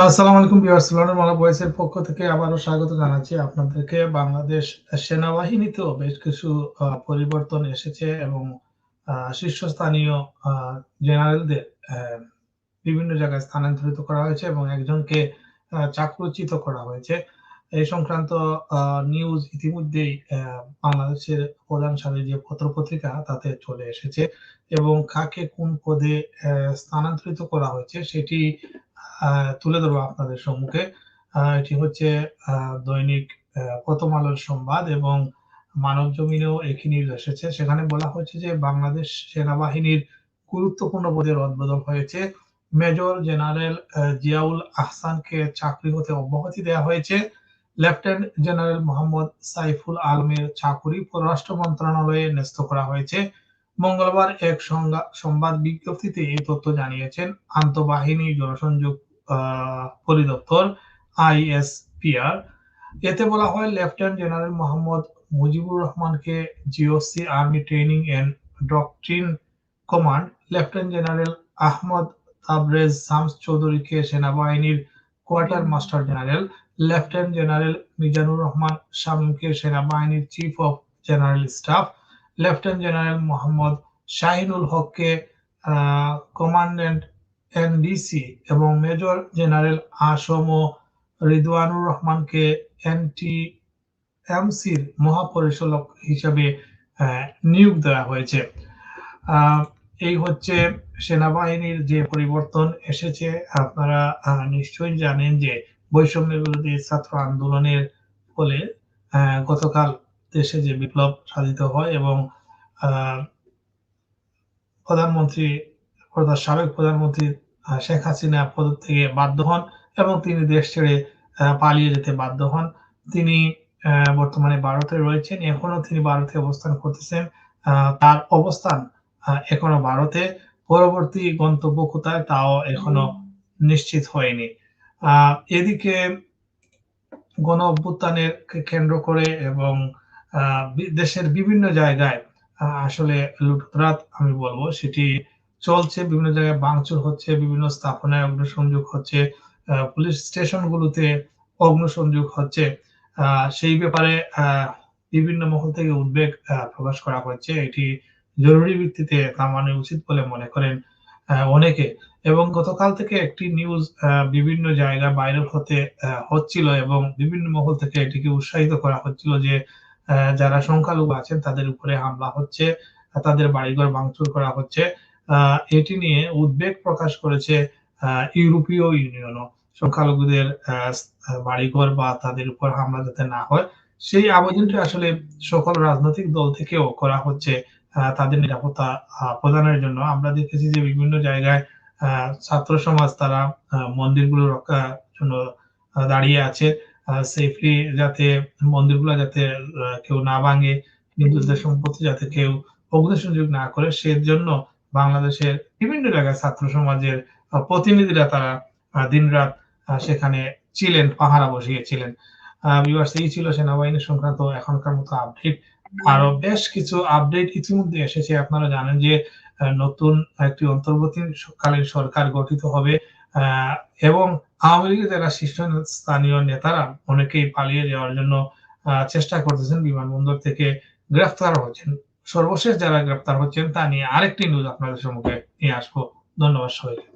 আসসালামু আলাইকুম viewers, London মালা ভয়েসের পক্ষ থেকে আবারও স্বাগত জানাচ্ছি আপনাদেরকে। বাংলাদেশ সেনাবাহিনীতেও বেশ কিছু পরিবর্তন এসেছে এবং শীর্ষস্থানীয় জেনারেলদের বিভিন্ন জায়গায় স্থানান্তরিত করা হয়েছে এবং একজনকে চাকরুচিত করা হয়েছে। এই সংক্রান্ত নিউজ ইতিমধ্যেই বাংলাদেশের প্রধান সারি যে পত্রপত্রিকা তাতে চলে এসেছে এবং কাকে কোন পদে স্থানান্তরিত করা হয়েছে সেটি তুলে ধরবো আপনাদের সম্মুখে। এটি হচ্ছে দৈনিক প্রথম আলোর সংবাদ এবং মানব জমিনেও একই নিউজ এসেছে। সেখানে বলা হয়েছে যে বাংলাদেশ সেনাবাহিনীর গুরুত্বপূর্ণ পদের উদ্বোধন হয়েছে। মেজর জেনারেল জিয়াউল আহসানকে চাকরি হতে অব্যাহতি দেওয়া হয়েছে। লেফটেন্যান্ট জেনারেল মোহাম্মদ সাইফুল আলমের চাকুরি পররাষ্ট্র মন্ত্রণালয়ে ন্যস্ত করা হয়েছে। মঙ্গলবার এক সংবাদ বিজ্ঞপ্তিতে এই তথ্য জানিয়েছেন আন্তঃবাহিনী জনসংযোগ পরিদপ্তর আইএসপিআর। এতে বলা হয় লেফটেন্যান্ট জেনারেল মোহাম্মদ মুজিবুর রহমানকে GOC army training and doctrine command, lieutenant general Ahmad Tabrez Shams চৌধুরীকে সেনাবাহিনীর quarter master general, lieutenant general Mizanur Rahman শামীমকে সেনাবাহিনীর chief of general staff lieutenant general Mohammad Shahinul হককে কমান্ডেন্ট এনডিসি এবং major general A S M Ridwanur রহমানকে এনটি এমসির মহাপরিচালক হিসেবে নিয়োগ দেওয়া হয়েছে। এই হচ্ছে সেনাবাহিনীর যে পরিবর্তন এসেছে। আপনারা নিশ্চয়ই জানেন যে বৈষম্য বিরোধী ছাত্র আন্দোলনের ফলে গতকাল দেশে যে বিপ্লব সাধিত হয় এবং প্রধানমন্ত্রী সাবেক প্রধানমন্ত্রী শেখ হাসিনা পদ থেকে বাধ্য হন এবং তিনি দেশ ছেড়ে পালিয়ে যেতে বাধ্য হন। তিনি বর্তমানে ভারতে রয়েছেন। এখনও তিনি ভারতে অবস্থান করতেছেন। তার অবস্থান এখনও ভারতে। পরবর্তী গন্তব্য কোথায় তাও এখনও নিশ্চিত হয়নি। এদিকে গণ অভ্যুত্থানের কেন্দ্র করে এবং দেশের বিভিন্ন জায়গায় আসলে লুটতরাত আমি বলব, সেটি চলছে, বিভিন্ন জায়গায় ভাঙচুর হচ্ছে, বিভিন্ন স্থাপনায় অগ্নিসংযোগ হচ্ছে পুলিশ স্টেশনগুলোতে অগ্নিসংযোগ হচ্ছে। সেই ব্যাপারে বিভিন্ন মহল থেকে উদ্বেগ প্রকাশ করা হচ্ছে এটি জরুরি ভিত্তিতে থামানো উচিত বলে মনে করেন অনেকে। এবং গতকাল থেকে একটি নিউজ বিভিন্ন জায়গায় ভাইরাল হতে হচ্ছিল এবং বিভিন্ন মহল থেকে এটিকে উৎসাহিত করা হচ্ছিল যে যারা সংখ্যালঘু আছেন, তাদের উপরে হামলা হচ্ছে, তাদের বাড়িঘর ভাঙচুর করা হচ্ছে। এটি নিয়ে উদ্বেগ প্রকাশ করেছে ইউরোপীয় ইউনিয়নও। সংখ্যালঘুদের বাড়িঘর বা তাদের উপর হামলা যাতে না হয়, সেই আবেদনটি আসলে সকল রাজনৈতিক দল থেকেও করা হচ্ছে তাদের নিরাপত্তা প্রদানের জন্য। আমরা দেখেছি যে বিভিন্ন জায়গায় ছাত্র সমাজ তারা মন্দিরগুলো রক্ষার জন্য দাঁড়িয়ে আছে। সেফলি যাতে মন্দিরগুলো যাতে কেউ না ভাঙে, হিন্দুদের সম্পত্তি যাতে কেউ অগ্নিসংযোগ না করে, সেজন্য বাংলাদেশের বিভিন্ন জায়গায় ছাত্র সমাজের প্রতিনিধিরা তারা দিন রাত সেখানে ছিলেন, পাহারা বসিয়েছিলেন। বিভার্স এই ছিল সেনাবাহিনী সংক্রান্ত এখনকার মতো আপডেট আরও বেশ কিছু আপডেট ইতিমধ্যে এসেছে। আপনারা জানেন যে নতুন একটি অন্তর্বর্তীকালীন সরকার গঠিত হবে এবং আওয়ামী লীগের যারা শীর্ষ স্থানীয় নেতারা অনেকেই পালিয়ে যাওয়ার জন্য চেষ্টা করতেছেন বিমানবন্দর থেকে গ্রেফতার হচ্ছেন। সর্বশেষ যারা গ্রেফতার হচ্ছেন তা নিয়ে আরেকটি নিউজ আপনাদের সম্মুখে নিয়ে আসব। ধন্যবাদ সবাইকে।